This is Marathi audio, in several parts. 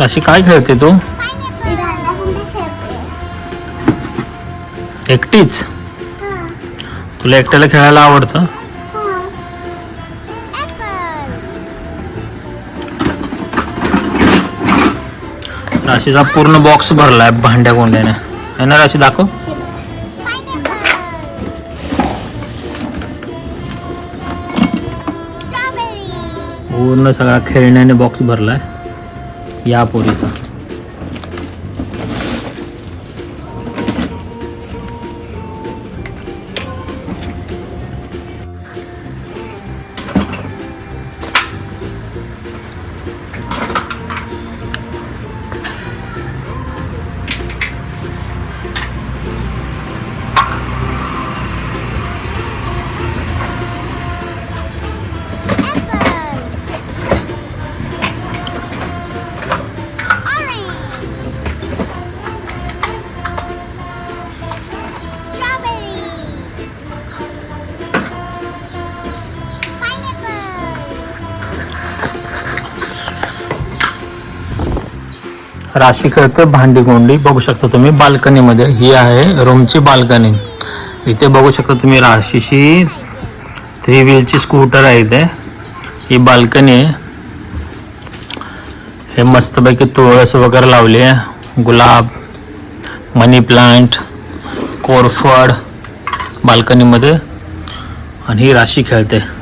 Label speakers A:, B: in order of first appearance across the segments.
A: अशी काय खेळते तू? एकटीच? तुला एकट्याला खेळायला आवडतं? राशीचा पूर्ण बॉक्स भरलाय भांड्या गोंड्याने. है ना राशी दाखव. पूर्ण सगळा खेळण्याने बॉक्स भरलाय. या पोरीचा. राशी खेळते भांडी कोंडी बघू शकता तुम्ही बाल्कनीमध्ये. ही आहे रूमची बाल्कनी. इथे बघू शकता तुम्ही राशीची थ्री व्हीलची स्कूटर आहे इथे. ही बाल्कनी आहे. हे मस्तपैकी तुळस वगैरे लावली आहे. गुलाब मनी प्लांट कोरफड बाल्कनीमध्ये. आणि ही राशी खेळते.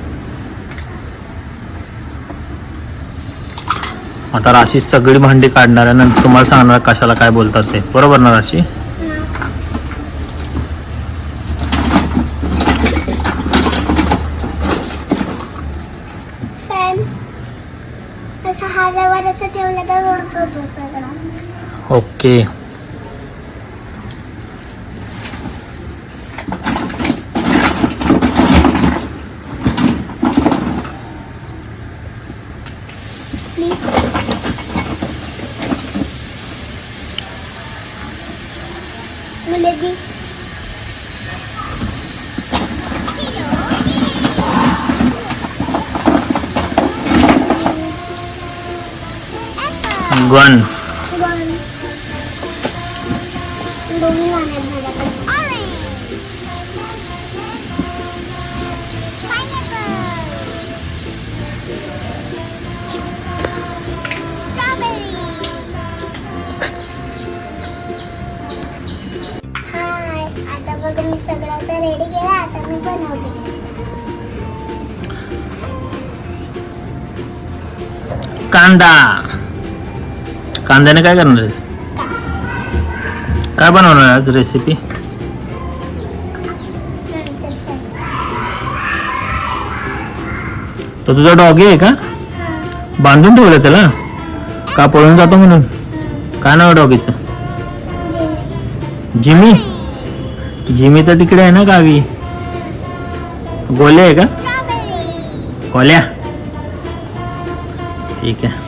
A: आता राशी सगळी भांडी काढणार आहे नंतर तुम्हाला सांगणार कशाला काय बोलतात ते. बरोबर ना राशी? ओके.
B: मुलगी
A: गन कांदा. कांद्याने काय करणार आहेस? काय बनवणार आज रेसिपी तो तुझा डॉगी आहे का? बांधून ठेवलं त्याला? का पळून जातो म्हणून? काय नाव डॉगीचं
B: जिमी.
A: जिमी. जिमी तर तिकडे आहे ना गावी. गोले आहे का? गोल्या. ठीक आहे.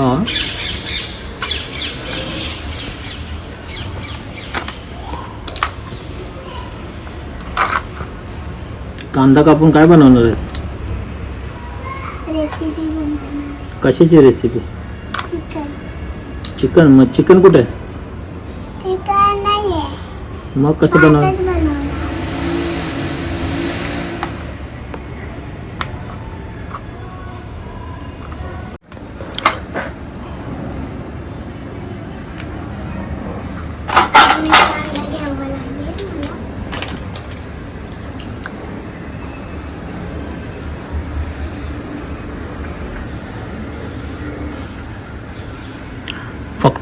A: हा. कांदा कापून काय बनवणार आहेस?
B: रेसिपी बनवणार.
A: कशाची रेसिपी
B: चिकन
A: चिकन मग चिकन कुठे? आहे
B: ते काय नाहीये.
A: मग कसं
B: बनवणार कांदा घ्यावा लागेल मला.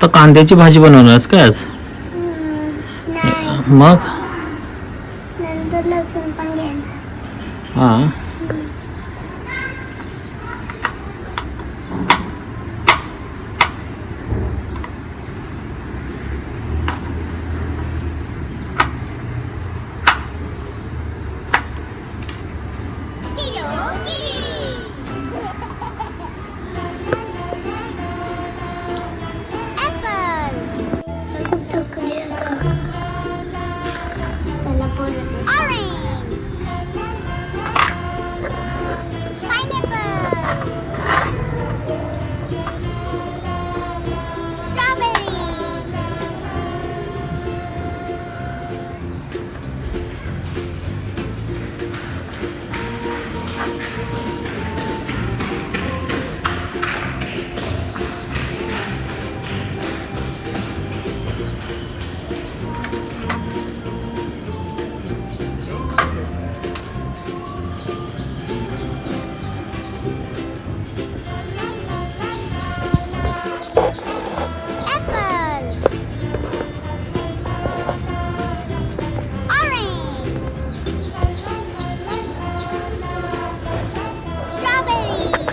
A: फक्त कांद्याची भाजी बनवणार आहेस काय आज? मग?
B: नंतर लसूण पण घेणार.
A: हा.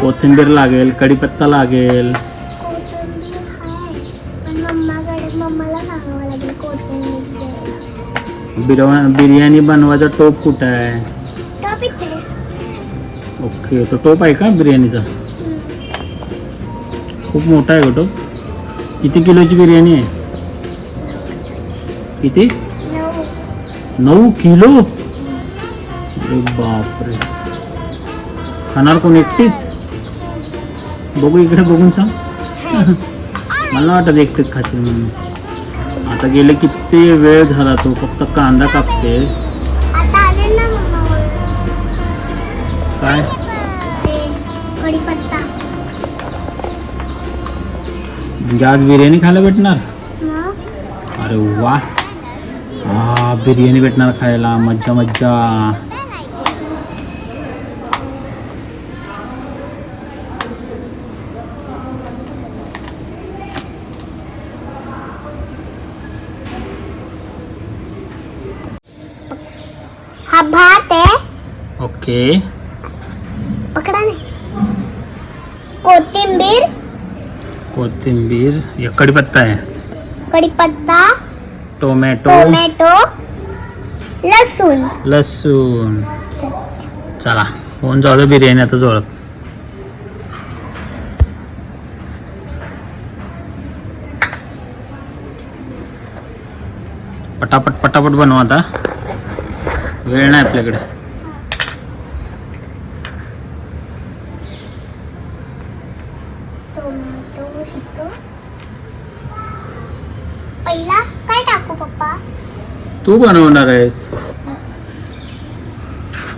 A: कोथिंबीर लागेल कढीपत्ता लागेल. बिरवा बिर्याणी बनवायचा टोप कुठं आहे? ओके तो टोप आहे का बिर्याणीचा? खूप मोठा आहे का टोप. किती किलोची बिर्याणी आहे? किती?
B: नऊ
A: किलो? बापरे. खाणार कोण एकटीच? बघू इकडे बघून सांग. मला वाटत एकटेच खाशील म्हणून. आता गेले किती वेळ झाला तो फक्त कांदा कापतेस.
B: मम्मा
A: काय? म्हणजे आज बिर्याणी खायला भेटणार? अरे वा. हा बिर्याणी भेटणार खायला. मज्जा मज्जा
B: हा भात आहे.
A: ओके.
B: पकडा नाही कोथिंबीर.
A: कोथिंबीर. हे कढीपत्ता आहे.
B: कढीपत्ता.
A: टोमॅटो.
B: टोमॅटो. लसूण.
A: लसूण.
B: चल.
A: चला. होऊन जाऊ दे बिर्याणी आता जोळ पटापट पटापट बनवा आता. वेळ नाही आपल्याकडे.
B: पहिला काय टाकू पप्पा?
A: तू बनवणार आहेस.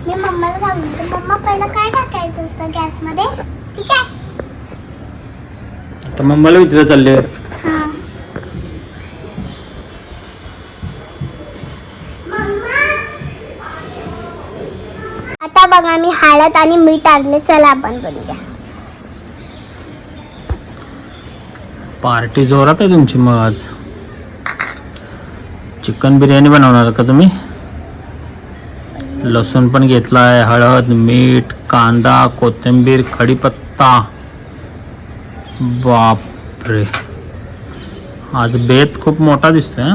B: मी मम्माला सांगितलं मम्मा पहिला काय टाकायचं असतं गॅसमध्ये ठीक आहे?
A: आता मम्माला विचार चालले
B: आम्ही हळद आणि मीठ आणले. चला आपण बनवूया.
A: पार्टी जोरात आहे तुमची मग आज. चिकन बिर्याणी बनवणार का तुम्ही? लसूण पण घेतला आहे हळद मीठ कांदा कोथिंबीर कढीपत्ता. बापरे. आज बेत खूप मोठा दिसतोय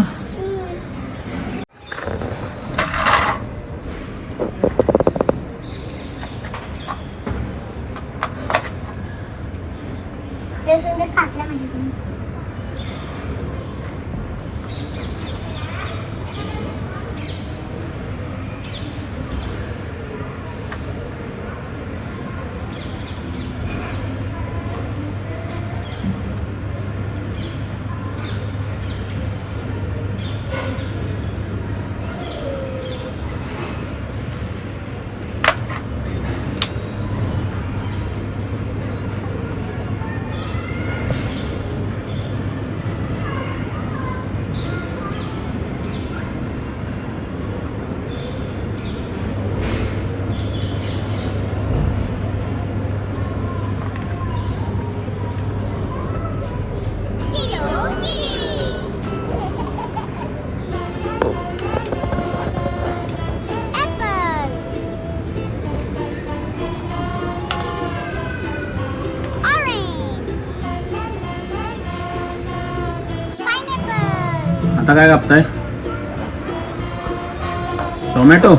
A: आता काय कापताय? टोमॅटो.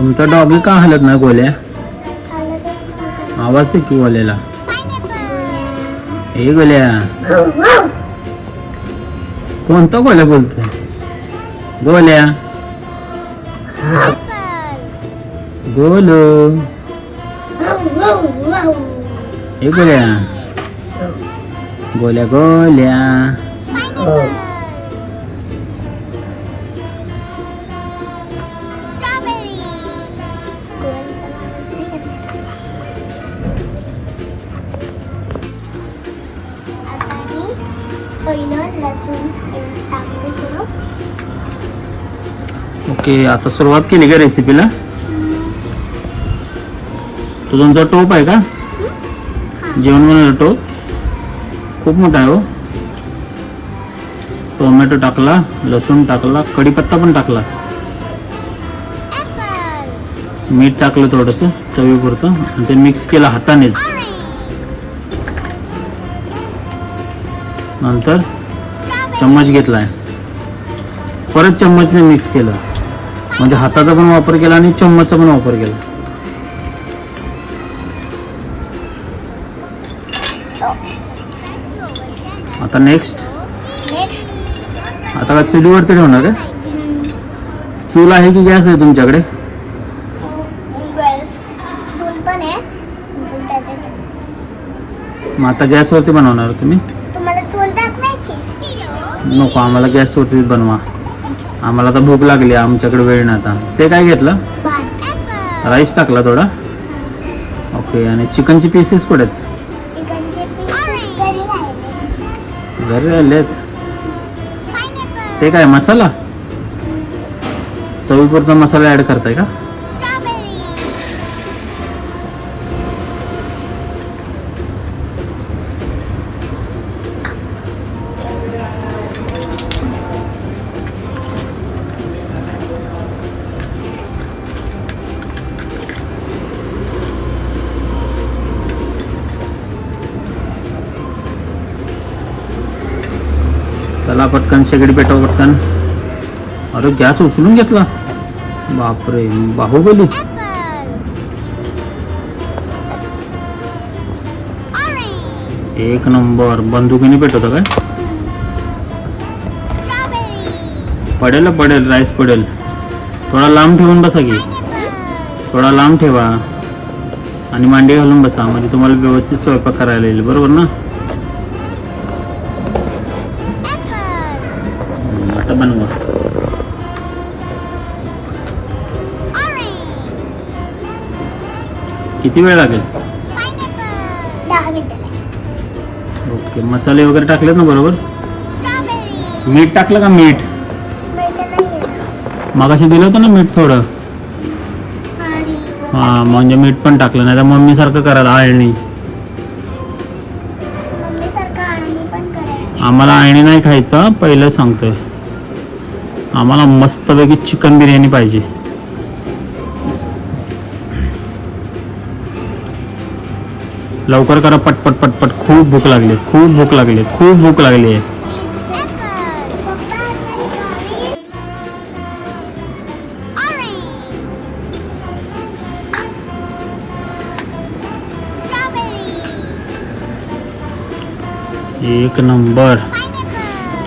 A: तुमचा डॉगी का हलत नाही गोल्या. आवाज ते की गोल्याला. हे गोल्या. कोणता गोल्या बोलतोय? गोल्या. गोलू. हे गोल्या. गोल्या गोल्या.
B: लसूण टाकते थोडं.
A: ओके आता सुरुवात केली का रेसिपीला तो तुमचा टोप आहे का? जेवण बनवलं टोप? खूप मोठा आहे हो. टोमॅटो टाकला लसूण टाकला कढीपत्ता पण टाकला. मीठ टाकलं थोडंसं चवीपुरतं आणि ते मिक्स केलं हातानेच. नंतर. चम्मच घेतलाय. परत चम्मचने मिक्स केलं. म्हणजे हाताचा पण वापर केला आणि चम्मचचा पण वापर केला. आता नेक्स्ट आता का चुलीवरती ठेवणार आहे? चूल आहे की गॅस आहे तुमच्याकडे? मग आता गॅसवरती बनवणार तुम्ही? नको आम्हाला गॅसवरतीच बनवा. आम्हाला तर भूक लागली आमच्याकडे वेळ नाही आता. ते काय घेतलं. राईस टाकला थोडा. ओके आणि चिकनचे पीसेस कुठे आहेत?
B: घरी राहिले.
A: घरी राहिलेत. ते काय मसाला? चवीपुरता मसाला ऍड करताय का? चला पटकन शेगडी पेटव पटकन. अरे गॅस उचलून घेतला. बापरे बाहुबली. एक नंबर. बंदुकीने पेटवत काय? पडेल पडेल राईस पडेल. थोडा लांब ठेवून बसा की. थोडा लांब ठेवा. आणि मांडी घालून बसा. म्हणजे तुम्हाला व्यवस्थित स्वयंपाक करायला येईल. बरोबर ना? किती वेळ लागेल.
B: दहा मिनिटं.
A: ओके मसाले वगैरे टाकलेत ना बरोबर. मीठ टाकलं का मीठ
B: नाही.
A: मगाशी दिलं होतं ना मीठ थोडं हा म्हणजे मीठ पण टाकलं नाही तर मम्मी सारखं करायला आळणी
B: पण करायची
A: आम्हाला आळणी नाही खायचं पहिलं सांगतोय आम्हाला मस्तपैकी चिकन बिर्याणी पाहिजे लवकर करा पटपट पटपट खूप भूक लागली खूप भूक लागली खूप भूक लागली. आहे. एक नंबर.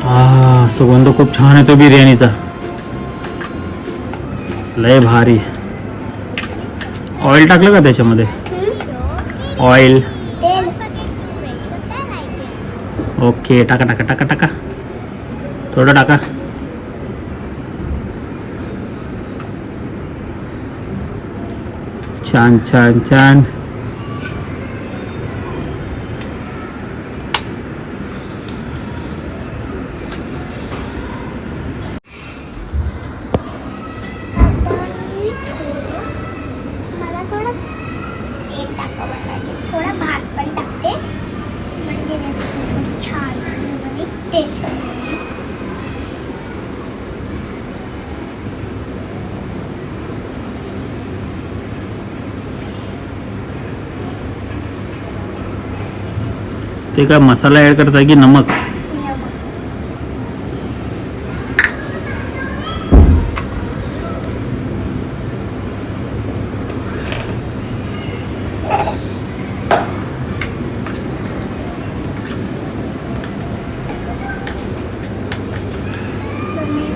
A: हा सुगंध खूप छान येतो बिर्याणीचा. लय भारी. ऑइल टाकलं का त्याच्यामध्ये? ऑइल
B: तेल
A: ओके टाका टाका टाका टाका थोडं टाका छान छान छान
B: आता मी थोडं मला थोडं तेल टाकावं लागेल थोडा भात पण टाकते म्हणजे रेसिपी खूप छान आणि
A: ते काय मसाला ॲड करता की नमक.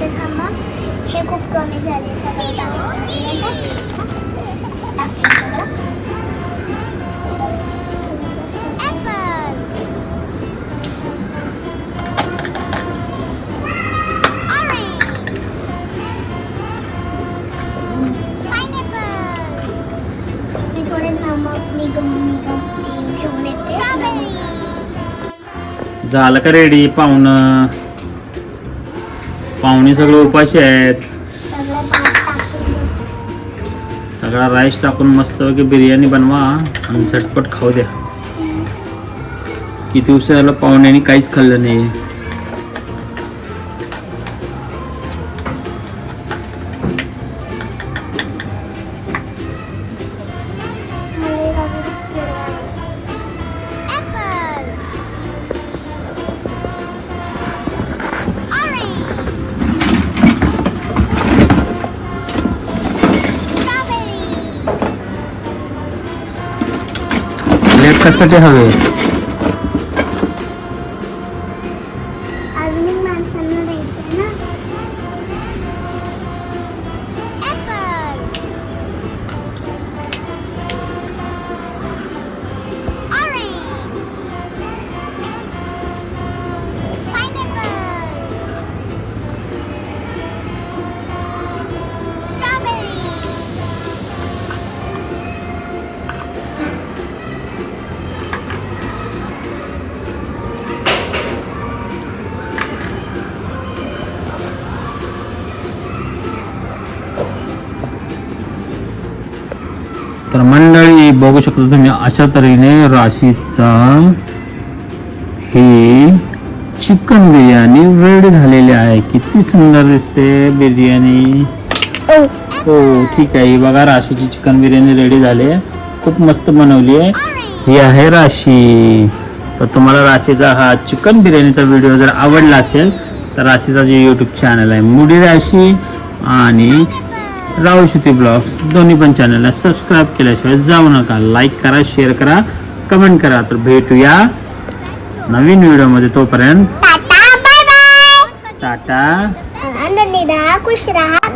B: दोन हे खूप कमी झाले सगळं. मी थोडे नमक मी घेऊन येते
A: झालं का रेडी पाहुणं पाहुणे सगळे उपाशी आहेत.
B: सगळं टाकून
A: राईस टाकून मस्तपैकी बिर्याणी बनवा आणि झटपट खाऊ द्या. किती उशीर झालं पाहुण्याने काहीच खाल्लं नाही कशासाठी हवे? बघू शकता तुम्ही अशा तऱ्हेने राशीचा ही चिकन बिर्याणी रेडी झालेली आहे. किती सुंदर दिसते बिर्याणी. हो ठीक आहे. ही बघा राशीची चिकन बिर्याणी रेडी झाली आहे. खूप मस्त बनवली आहे. ही आहे राशी. तर तुम्हाला राशीचा हा चिकन बिर्याणीचा व्हिडिओ जर आवडला असेल तर राशीचा जे यूट्यूब चॅनल आहे मुडी राशी आणि राहू श्रुती ब्लॉग्स दोन्ही पण चॅनलला सबस्क्राईब केल्याशिवाय जाऊ नका. लाईक करा शेअर करा कमेंट करा. तर भेटूया नवीन व्हिडिओमध्ये तोपर्यंत
B: टाटा बाय बाय
A: टाटा.
B: आनंदी राहा खुश राहा.